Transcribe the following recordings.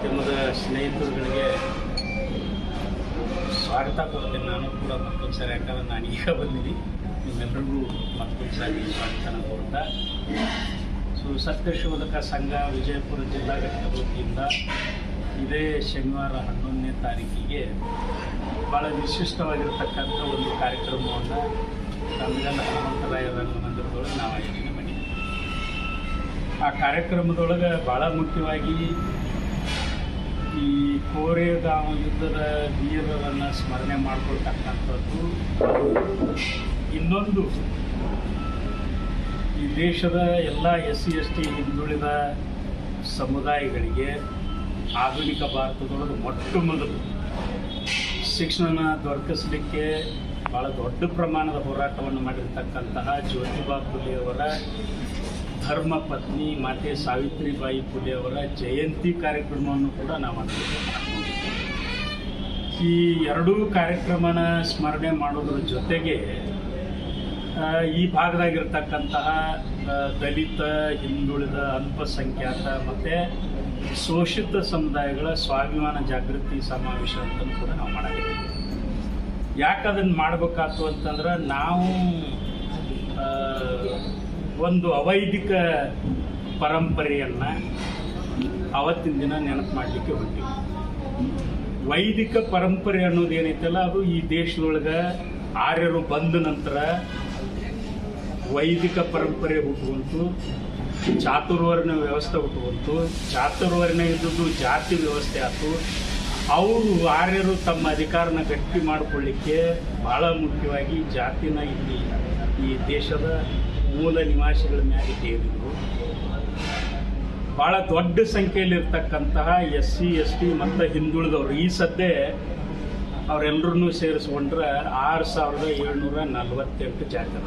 ಮಾಧ್ಯಮದ ಸ್ನೇಹಿತರುಗಳಿಗೆ ಸ್ವಾಗತ ಕೊಡ್ತೇನೆ ನಾನು ಕೂಡ ಮತ್ತೊಂದು ಸರಿ ಯಾಕಂದ್ರೆ ನಾನು ಈಗ ಬಂದಿನಿ ನಿಮ್ಮೆಲ್ಲರಿಗೂ ಮತ್ತೊಂದು ಸಾರಿ ಸ್ವಾಗತನ ಕೊಡ್ತಾ ಸೊ ಸತ್ಯಶೋಧಕ ಸಂಘ ವಿಜಯಪುರ ಜಿಲ್ಲಾ ಘಟಕದ ವತಿಯಿಂದ ಇದೇ ಶನಿವಾರ ಹನ್ನೊಂದನೇ ತಾರೀಕಿಗೆ ಭಾಳ ವಿಶಿಷ್ಟವಾಗಿರ್ತಕ್ಕಂಥ ಒಂದು ಕಾರ್ಯಕ್ರಮವನ್ನು ತಮಿಳನ ಹನುಮಂತರಾಯ ರಂಗಮಂದಿರದೊಳಗೆ ನಾವು ಆಯೋಜನೆ ಮಾಡಿದ್ದೀವಿ ಆ ಕಾರ್ಯಕ್ರಮದೊಳಗೆ ಭಾಳ ಮುಖ್ಯವಾಗಿ ಈ ಕೋರೆಗಾಂವ್ ಯುದ್ಧದ ವೀರರನ್ನು ಸ್ಮರಣೆ ಮಾಡಿಕೊಳ್ತಕ್ಕಂಥದ್ದು ಇನ್ನೊಂದು ದೇಶದ ಎಲ್ಲ ಎಸ್ ಸಿ, ಎಸ್ ಟಿ ಹಿಂದುಳಿದ ಸಮುದಾಯಗಳಿಗೆ ಆಧುನಿಕ ಭಾರತದೊಳಗೆ ಮೊಟ್ಟ ಮೊದಲು ಶಿಕ್ಷಣ ದೊರಕಿಸಲಿಕ್ಕೆ ಭಾಳ ದೊಡ್ಡ ಪ್ರಮಾಣದ ಹೋರಾಟವನ್ನು ಮಾಡಿರ್ತಕ್ಕಂತಹ ಜ್ಯೋತಿಬಾ ಅವರ ಧರ್ಮ ಪತ್ನಿ ಮಾತೆ ಸಾವಿತ್ರಿಬಾಯಿ ಫುಲೆ ಅವರ ಜಯಂತಿ ಕಾರ್ಯಕ್ರಮವನ್ನು ಕೂಡ ನಾವು ಈ ಎರಡೂ ಕಾರ್ಯಕ್ರಮನ ಸ್ಮರಣೆ ಮಾಡೋದ್ರ ಜೊತೆಗೆ ಈ ಭಾಗದಾಗಿರ್ತಕ್ಕಂತಹ ದಲಿತ, ಹಿಂದುಳಿದ, ಅಲ್ಪಸಂಖ್ಯಾತ ಮತ್ತು ಶೋಷಿತ ಸಮುದಾಯಗಳ ಸ್ವಾಭಿಮಾನ ಜಾಗೃತಿ ಸಮಾವೇಶ ಅಂತ ಕೂಡ ನಾವು ಮಾಡಬೇಕು ಯಾಕೆ ಅದನ್ನು ಮಾಡಬೇಕಾಯ್ತು ಅಂತಂದ್ರೆ ನಾವು ಒಂದು ಅವೈದಿಕ ಪರಂಪರೆಯನ್ನು ಅವತ್ತಿನ ದಿನ ನೆನಪು ಮಾಡಲಿಕ್ಕೆ ಹೊಂಟಿವಿ. ವೈದಿಕ ಪರಂಪರೆ ಅನ್ನೋದು ಏನೈತಲ್ಲ ಅದು ಈ ದೇಶದೊಳಗೆ ಆರ್ಯರು ಬಂದ ನಂತರ ವೈದಿಕ ಪರಂಪರೆ ಹುಟ್ಟುವಂತು, ಚಾತುರ್ವರ್ಣ ವ್ಯವಸ್ಥೆ ಹುಟ್ಟುವಂತು, ಚಾತುರ್ವರ್ಣ ಇದ್ದದ್ದು ಜಾತಿ ವ್ಯವಸ್ಥೆ ಆಯಿತು. ಅವರು ಆರ್ಯರು ತಮ್ಮ ಅಧಿಕಾರನ ಗಟ್ಟಿ ಮಾಡಿಕೊಳ್ಳಿಕ್ಕೆ ಭಾಳ ಮುಖ್ಯವಾಗಿ ಜಾತಿನ ಇಲ್ಲಿ ಈ ದೇಶದ ಮೂಲ ನಿವಾಸಿಗಳ ಮ್ಯಾಲೆ ಸೇರಿದ್ರು ಭಾಳ ದೊಡ್ಡ ಸಂಖ್ಯೆಯಲ್ಲಿರ್ತಕ್ಕಂತಹ ಎಸ್ ಸಿ ಎಸ್ ಟಿ ಮತ್ತು ಹಿಂದುಳಿದವರು, ಈ ಸದ್ಯ ಅವರೆಲ್ಲರನ್ನೂ ಸೇರಿಸ್ಕೊಂಡ್ರೆ ಆರು ಸಾವಿರದ ಏಳ್ನೂರ ನಲವತ್ತೆಂಟು ಜಾತಿ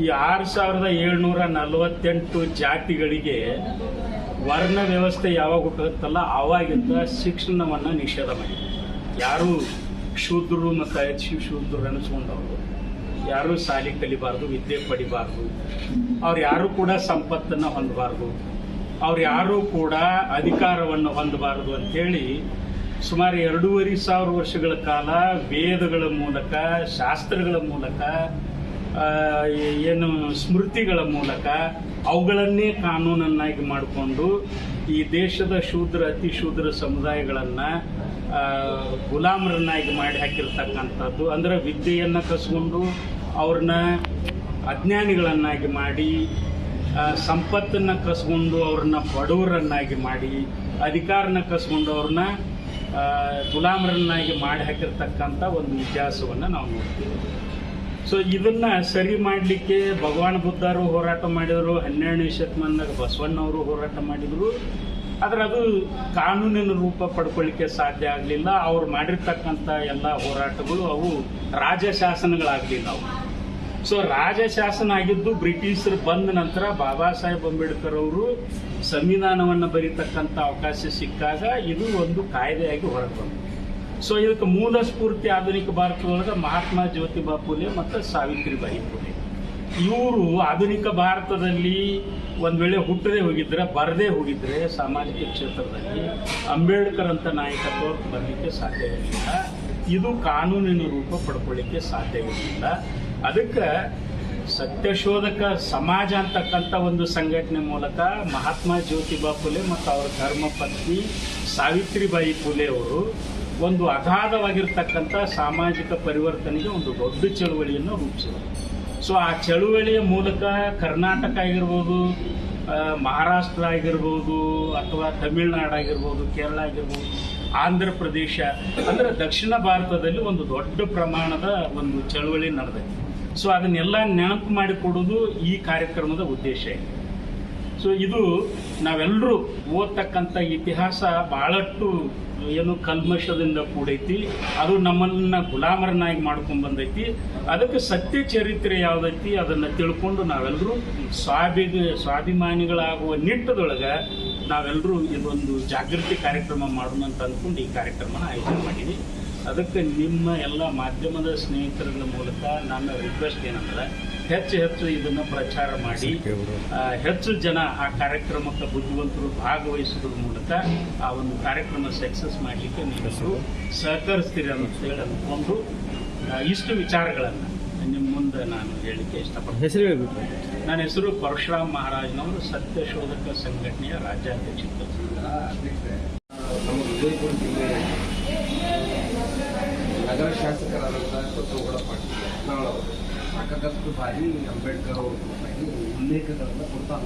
ಈ ಆರು ಸಾವಿರದ ಏಳ್ನೂರ ನಲವತ್ತೆಂಟು ಜಾತಿಗಳಿಗೆ ವರ್ಣ ವ್ಯವಸ್ಥೆ ಯಾವಾಗ ಹುಟ್ಟುತ್ತಲ್ಲ ಆವಾಗಿಂದ ಶಿಕ್ಷಣವನ್ನು ನಿಷೇಧ ಮಾಡಿದೆ ಯಾರು ಶೂದ್ರರು ಮತ್ತು ಶಿವ ಶೂದ್ರರು ಅನಿಸ್ಕೊಂಡವರು ಯಾರು ಶಾಲೆ ಕಲಿಬಾರ್ದು, ವಿದ್ಯೆ ಪಡಿಬಾರ್ದು. ಅವ್ರು ಯಾರು ಕೂಡ ಸಂಪತ್ತನ್ನು ಹೊಂದಬಾರ್ದು. ಅವ್ರು ಯಾರೂ ಕೂಡ ಅಧಿಕಾರವನ್ನು ಹೊಂದಬಾರ್ದು ಅಂಥೇಳಿ ಸುಮಾರು ಎರಡೂವರೆ ಸಾವಿರ ವರ್ಷಗಳ ಕಾಲ ವೇದಗಳ ಮೂಲಕ, ಶಾಸ್ತ್ರಗಳ ಮೂಲಕ ಏನು ಸ್ಮೃತಿಗಳ ಮೂಲಕ ಅವುಗಳನ್ನೇ ಕಾನೂನನ್ನಾಗಿ ಮಾಡಿಕೊಂಡು ಈ ದೇಶದ ಶೂದ್ರ, ಅತಿ ಶೂದ್ರ ಸಮುದಾಯಗಳನ್ನು ಗುಲಾಮರನ್ನಾಗಿ ಮಾಡಿ ಹಾಕಿರ್ತಕ್ಕಂಥದ್ದು. ಅಂದರೆ ವಿದ್ಯೆಯನ್ನು ಕಸ್ಕೊಂಡು ಅವ್ರನ್ನ ಅಜ್ಞಾನಿಗಳನ್ನಾಗಿ ಮಾಡಿ ಸಂಪತ್ತನ್ನ ಕಸ್ಕೊಂಡು ಅವ್ರನ್ನ ಬಡವರನ್ನಾಗಿ ಮಾಡಿ, ಅಧಿಕಾರನ ಕಸ್ಕೊಂಡು ಅವ್ರನ್ನ ಗುಲಾಮರನ್ನಾಗಿ ಮಾಡಿ ಹಾಕಿರ್ತಕ್ಕಂಥ ಒಂದು ಇತಿಹಾಸವನ್ನು ನಾವು ನೋಡ್ತೀವಿ. ಸೊ ಇದನ್ನ ಸರಿ ಮಾಡಲಿಕ್ಕೆ ಭಗವಾನ್ ಬುದ್ಧರು ಹೋರಾಟ ಮಾಡಿದರು, ಹನ್ನೆರಡನೇ ಶತಮಾನದಾಗ ಬಸವಣ್ಣವರು ಹೋರಾಟ ಮಾಡಿದರು. ಆದರೆ ಅದು ಕಾನೂನಿನ ರೂಪ ಪಡ್ಕೊಳ್ಳಿಕ್ಕೆ ಸಾಧ್ಯ ಆಗಲಿಲ್ಲ. ಅವ್ರು ಮಾಡಿರ್ತಕ್ಕಂಥ ಎಲ್ಲ ಹೋರಾಟಗಳು ಅವು ರಾಜಶಾಸನಗಳಾಗಲಿಲ್ಲ ಅವು. ಸೊ ರಾಜಶಾಸನ ಆಗಿದ್ದು ಬ್ರಿಟಿಷರು ಬಂದ ನಂತರ ಬಾಬಾ ಸಾಹೇಬ್ ಅಂಬೇಡ್ಕರ್ ಅವರು ಸಂವಿಧಾನವನ್ನು ಬರೀತಕ್ಕಂಥ ಅವಕಾಶ ಸಿಕ್ಕಾಗ ಇದು ಒಂದು ಕಾಯ್ದೆಯಾಗಿ ಹೊರಗೆ ಸೊ ಇದಕ್ಕೆ ಮೂಲ ಸ್ಫೂರ್ತಿ ಆಧುನಿಕ ಭಾರತದೊಳಗೆ ಮಹಾತ್ಮ ಜ್ಯೋತಿಬಾ ಫುಲೆ ಮತ್ತು ಸಾವಿತ್ರಿಬಾಯಿ ಫುಲೆ ಇವರು ಆಧುನಿಕ ಭಾರತದಲ್ಲಿ ಒಂದು ವೇಳೆ ಹುಟ್ಟದೆ ಹೋಗಿದ್ರೆ, ಬರದೇ ಹೋಗಿದ್ರೆ ಸಾಮಾಜಿಕ ಕ್ಷೇತ್ರದಲ್ಲಿ ಅಂಬೇಡ್ಕರ್ ಅಂತ ನಾಯಕತ್ವ ಬರಲಿಕ್ಕೆ ಸಾಧ್ಯ ಇರಲಿಲ್ಲ. ಇದು ಕಾನೂನಿನ ರೂಪ ಪಡ್ಕೊಳ್ಳಿಕ್ಕೆ ಸಾಧ್ಯ ಇರಲಿಲ್ಲ. ಅದಕ್ಕೆ ಸತ್ಯಶೋಧಕ ಸಮಾಜ ಅಂತಕ್ಕಂಥ ಒಂದು ಸಂಘಟನೆ ಮೂಲಕ ಮಹಾತ್ಮ ಜ್ಯೋತಿಬಾ ಫುಲೆ ಮತ್ತು ಅವರ ಧರ್ಮ ಪತ್ನಿ ಸಾವಿತ್ರಿಬಾಯಿ ಫುಲೆ ಅವರು ಒಂದು ಅಗಾಧವಾಗಿರ್ತಕ್ಕಂಥ ಸಾಮಾಜಿಕ ಪರಿವರ್ತನೆಗೆ ಒಂದು ದೊಡ್ಡ ಚಳುವಳಿಯನ್ನು ರೂಪಿಸಿದರು ಸೊ ಆ ಚಳುವಳಿಯ ಮೂಲಕ ಕರ್ನಾಟಕ ಆಗಿರ್ಬೋದು ಮಹಾರಾಷ್ಟ್ರ ಆಗಿರ್ಬೋದು, ಅಥವಾ ತಮಿಳುನಾಡು ಆಗಿರ್ಬೋದು, ಕೇರಳ ಆಗಿರ್ಬೋದು, ಆಂಧ್ರ ಪ್ರದೇಶ, ಅಂದರೆ ದಕ್ಷಿಣ ಭಾರತದಲ್ಲಿ ಒಂದು ದೊಡ್ಡ ಪ್ರಮಾಣದ ಒಂದು ಚಳುವಳಿ ನಡೆದೈತೆ ಸೊ ಅದನ್ನೆಲ್ಲ ನೆನಪು ಮಾಡಿಕೊಡೋದು ಈ ಕಾರ್ಯಕ್ರಮದ ಉದ್ದೇಶ. ಇದೆ ಸೊ ಇದು ನಾವೆಲ್ಲರೂ ಓದ್ತಕ್ಕಂಥ ಇತಿಹಾಸ ಬಹಳಷ್ಟು ಏನು ಕಲ್ಮಶದಿಂದ ಕೂಡೈತಿ. ಅದು ನಮ್ಮನ್ನ ಗುಲಾಮರನ್ನಾಗಿ ಮಾಡ್ಕೊಂಡ್ ಬಂದೈತಿ. ಅದಕ್ಕೆ ಸತ್ಯ ಚರಿತ್ರೆ ಯಾವುದೈತಿ ಅದನ್ನ ತಿಳ್ಕೊಂಡು ನಾವೆಲ್ಲರೂ ಸ್ವಾಭಿ ಸ್ವಾಭಿಮಾನಿಗಳಾಗುವ ನಿಟ್ಟದೊಳಗೆ ನಾವೆಲ್ಲರೂ ಇದೊಂದು ಜಾಗೃತಿ ಕಾರ್ಯಕ್ರಮ ಮಾಡೋಣ ಅಂತ ಅಂದ್ಕೊಂಡು ಈ ಕಾರ್ಯಕ್ರಮನ ಆಯೋಜನೆ ಮಾಡೀವಿ. ಅದಕ್ಕೆ ನಿಮ್ಮ ಎಲ್ಲ ಮಾಧ್ಯಮದ ಸ್ನೇಹಿತರ ಮೂಲಕ ನನ್ನ ರಿಕ್ವೆಸ್ಟ್ ಏನಂದ್ರೆ ಹೆಚ್ಚು ಹೆಚ್ಚು ಇದನ್ನ ಪ್ರಚಾರ ಮಾಡಿ ಹೆಚ್ಚು ಜನ ಆ ಕಾರ್ಯಕ್ರಮಕ್ಕೆ ಬುದ್ಧಿವಂತರು ಭಾಗವಹಿಸುವುದರ ಮೂಲಕ ಆ ಒಂದು ಕಾರ್ಯಕ್ರಮ ಸಕ್ಸಸ್ ಮಾಡಲಿಕ್ಕೆ ನೀವು ಸಹಕರಿಸ್ತೀರಿ ಅಂತ ಹೇಳಿ ಅಂದ್ಕೊಂಡು ಇಷ್ಟು ವಿಚಾರಗಳನ್ನು ನಿಮ್ಮ ಮುಂದೆ ನಾನು ಹೇಳಲಿಕ್ಕೆ ಇಷ್ಟಪಡ್ತೀನಿ. ಹೆಸರು ನನ್ನ ಹೆಸರು ಪರಶುರಾಮ್ ಮಹಾರಾಜ್ನವರು ಸತ್ಯ ಶೋಧಕ ಸಂಘಟನೆಯ ರಾಜ್ಯಾಧ್ಯಕ್ಷ ನಮ್ಮ ವಿಜಯಪುರ ಜಿಲ್ಲೆ ನಗರ ಶಾಸಕರಾದಂಥ ಬಸವಗೌಡ ಪಾಟೀಲ್ ಯತ್ನಾಳ್ ಸಾಕಷ್ಟು ಬಾರಿ ಅಂಬೇಡ್ಕರ್ ಅವರು ಕುರಿತಾಗಿ ಉಲ್ಲೇಖಗಳನ್ನು ಕೊಡ್ತಾ